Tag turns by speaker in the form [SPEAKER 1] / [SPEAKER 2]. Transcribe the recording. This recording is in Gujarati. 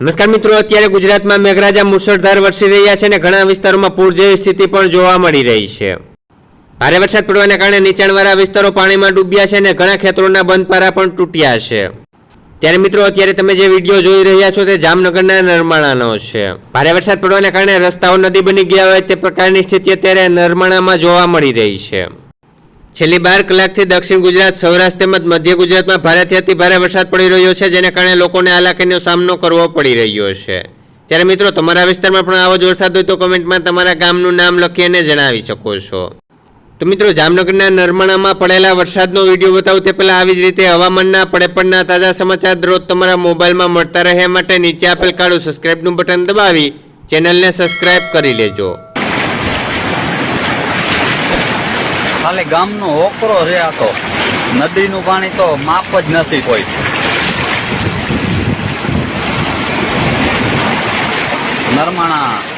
[SPEAKER 1] નમસ્કાર મિત્રો, અત્યારે ગુજરાતમાં મેઘરાજા મુશળધાર વરસી રહ્યા છે અને ઘણા વિસ્તારોમાં પૂર જેવી સ્થિતિ પણ જોવા મળી રહી છે. ભારે વરસાદ પડવાને કારણે નીચાણવાળા વિસ્તારો પાણીમાં ડૂબ્યા છે અને ઘણા ખેતરોના બંધ પારા પણ તૂટ્યા છે. ત્યારે મિત્રો, અત્યારે તમે જે વીડિયો જોઈ રહ્યા છો તે જામનગરના નરમાણાનો છે. ભારે વરસાદ પડવાને કારણે રસ્તાઓ નદી બની ગયા હોય તે પ્રકારની સ્થિતિ અત્યારે નરમાણામાં જોવા મળી રહી છે. છેલ્લી બાર કલાકથી દક્ષિણ ગુજરાત, સૌરાષ્ટ્ર તેમજ મધ્ય ગુજરાતમાં ભારેથી અતિ ભારે વરસાદ પડી રહ્યો છે, જેને કારણે લોકોને હાલાકીનો સામનો કરવો પડી રહ્યો છે. ત્યારે મિત્રો, તમારા વિસ્તારમાં પણ આવો જ વરસાદ હોય તો કમેન્ટમાં તમારા ગામનું નામ લખી અને જણાવી શકો છો. તો મિત્રો, જામનગરના નર્મણામાં પડેલા વરસાદનો વીડિયો બતાવું તે પહેલાં આવી જ રીતે હવામાનના પડેપણના તાજા સમાચાર દરરોજ તમારા મોબાઈલમાં મળતા રહે માટે નીચે આપેલ કાળું સબસ્ક્રાઇબનું બટન દબાવી ચેનલને સબસ્ક્રાઇબ કરી લેજો.
[SPEAKER 2] ખાલી ગામનો હોકરો છે આ તો. નદીનું પાણી તો માપ જ નથી કોઈ. નરમાણા